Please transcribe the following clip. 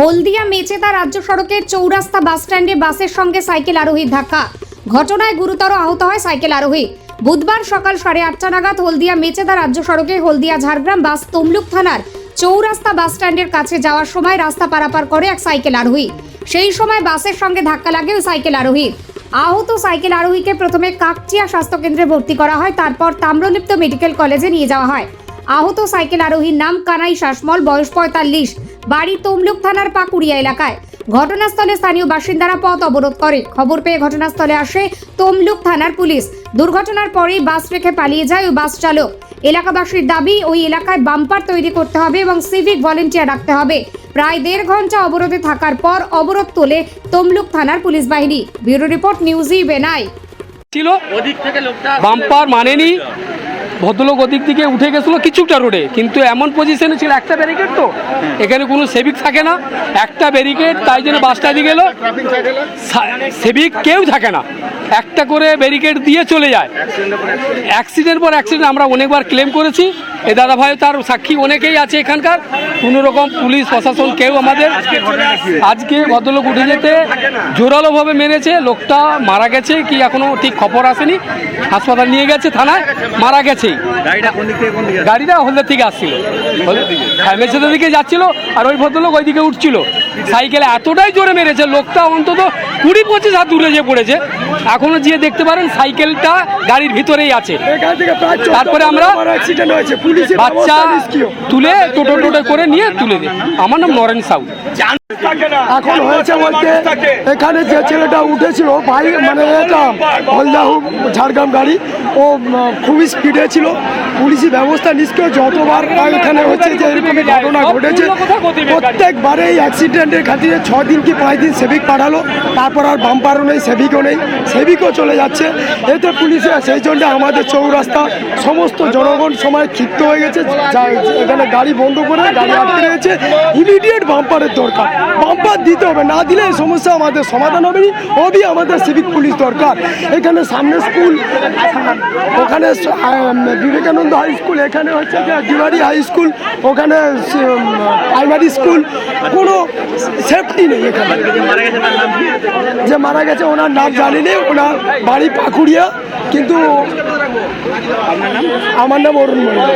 হলদিয়া মেচেদা রাজ্য সড়কের চৌরাস্তা বাস স্ট্যান্ডে বাসের সঙ্গে সাইকেল আরোহীর ধাক্কা। ঘটনায় গুরুতর আহত হয় সাইকেল আরোহী। বুধবার সকাল সাড়ে আটটা নাগাদ হলদিয়া মেচেদা রাজ্য সড়কে হলদিয়া ঝাড়গ্রাম বাস তমলুক থানার চৌরাস্তা বাস স্ট্যান্ডের কাছে যাওয়ার সময় রাস্তা পারাপার করে এক সাইকেল আরোহী। সেই সময় বাসের সঙ্গে ধাক্কা লাগে ওই সাইকেল আরোহীর আহত সাইকেল আরোহীকে প্রথমে কাকচিয়া স্বাস্থ্যকেন্দ্রে ভর্তি করা হয়, তারপর তাম্রলিপ্ত মেডিকেল কলেজে নিয়ে যাওয়া হয়। আহত সাইকেল আরোহীর নাম কানাই শাসমল বয়স পঁয়তাল্লিশ। বাড়ি তমলুক থানার পাকুড়িয়া এলাকায়। ঘটনাস্থলে স্থানীয় বাসিন্দারা পথ অবরোধ করে। খবর পেয়ে ঘটনাস্থলে আসে তমলুক থানার পুলিশ। দুর্ঘটনার পরেই বাস রেখে পালিয়ে যায় ওই বাস চালক। এলাকাবাসীর দাবি ওই এলাকায় বাম্পার তৈরি করতে হবে এবং সিভিক ভলেন্টিয়ার রাখতে হবে। প্রায় দেড় ঘণ্টা অবরোধে থাকার পর অবরোধ তোলে তমলুক থানার পুলিশ বাহিনী। ব্যুরো রিপোর্ট নিউজি বেনাই। ছিল ওদিক থেকে লোকটা বাম্পার মানেনি। ভদ্রলোক ওদিক দিকে উঠে গেছিল কিছুটা রোডে, কিন্তু এমন পজিশনে ছিল একটা ব্যারিকেড তো। এখানে কোনো সেভিক থাকে না, একটা ব্যারিকেড তাই জন্য বাসটা দিয়ে গেলো সেভিক কেউ থাকে না। একটা করে ব্যারিকেড দিয়ে চলে যায়। অ্যাক্সিডেন্ট পর অ্যাক্সিডেন্ট আমরা অনেকবার ক্লেম করেছি। এ দাদা ভাই তার সাক্ষী অনেকেই আছে এখানকার। কোনো রকম পুলিশ প্রশাসন কেউ আমাদের আজকে ভদ্রলোক উঠে যেতে জোরালোভাবে মেরেছে। লোকটা মারা গেছে কি এখনও ঠিক খবর আসেনি। হাসপাতাল নিয়ে গেছে থানায় মারা গেছেই গাড়িটা কোন দিক থেকে কোন দিকে? গাড়িটা আসছিল। হ্যাঁ মেছেদের দিকে যাচ্ছিল আর ওই ভদ্রলোক ওই দিকে উঠছিল। সাইকেলে এতটাই জোরে মেরেছে লোকটা অন্তত কুড়ি পঁচিশ হাত দূরে যে পড়েছে। এখনও গিয়ে দেখতে পারেন সাইকেলটা গাড়ির ভিতরেই আছে। তারপরে আমরা অ্যাক্সিডেন্ট হয়েছে পুলিশের বাচ্চা তুলে টোটো টোটো করে নিয়ে তুলে দিই আমার নাম নরেন সাউ। এখন হয়েছে বলতে এখানে যে ছেলেটা উঠেছিল ভাই মানে এটা হলদাহু ঝাড়গ্রাম গাড়ি। ও খুবই স্পিডে ছিল। পুলিশি ব্যবস্থা নিষ্ক্রিয় যতবার এখানে হচ্ছে যে এরকম ঘটনা ঘটেছে প্রত্যেকবারে এই অ্যাক্সিডেন্টের খাতিরে ছ দিন কি পাঁচ দিন সেভিক পাঠালো। তারপর আর বাম্পারও নেই সেভিকও নেই সেভিকও চলে যাচ্ছে। এতে পুলিশে সেই জন্য আমাদের চৌরাস্তা সমস্ত জনগণ সময় ক্ষিপ্ত হয়ে গেছে। এখানে গাড়ি বন্ধ করে গাড়ি আটকে রয়েছে ইমিডিয়েট বাম্পারের দরকার। বাম্পার দিতে হবে। না দিলে এই সমস্যা আমাদের সমাধান হবে না অবি আমাদের সিভিক পুলিশ দরকার। এখানে সামনে স্কুল ওখানে বিবেকানন্দ হাই স্কুল এখানে হচ্ছে ডিমারি হাই স্কুল ওখানে প্রাইমারি স্কুল। কোনো সেফটি নেই এখানে। যে মারা গেছে ওনার নাম জানি নে ওনার বাড়ি পাকুড়িয়া কিন্তু আমার নাম অরুণ মন্ডল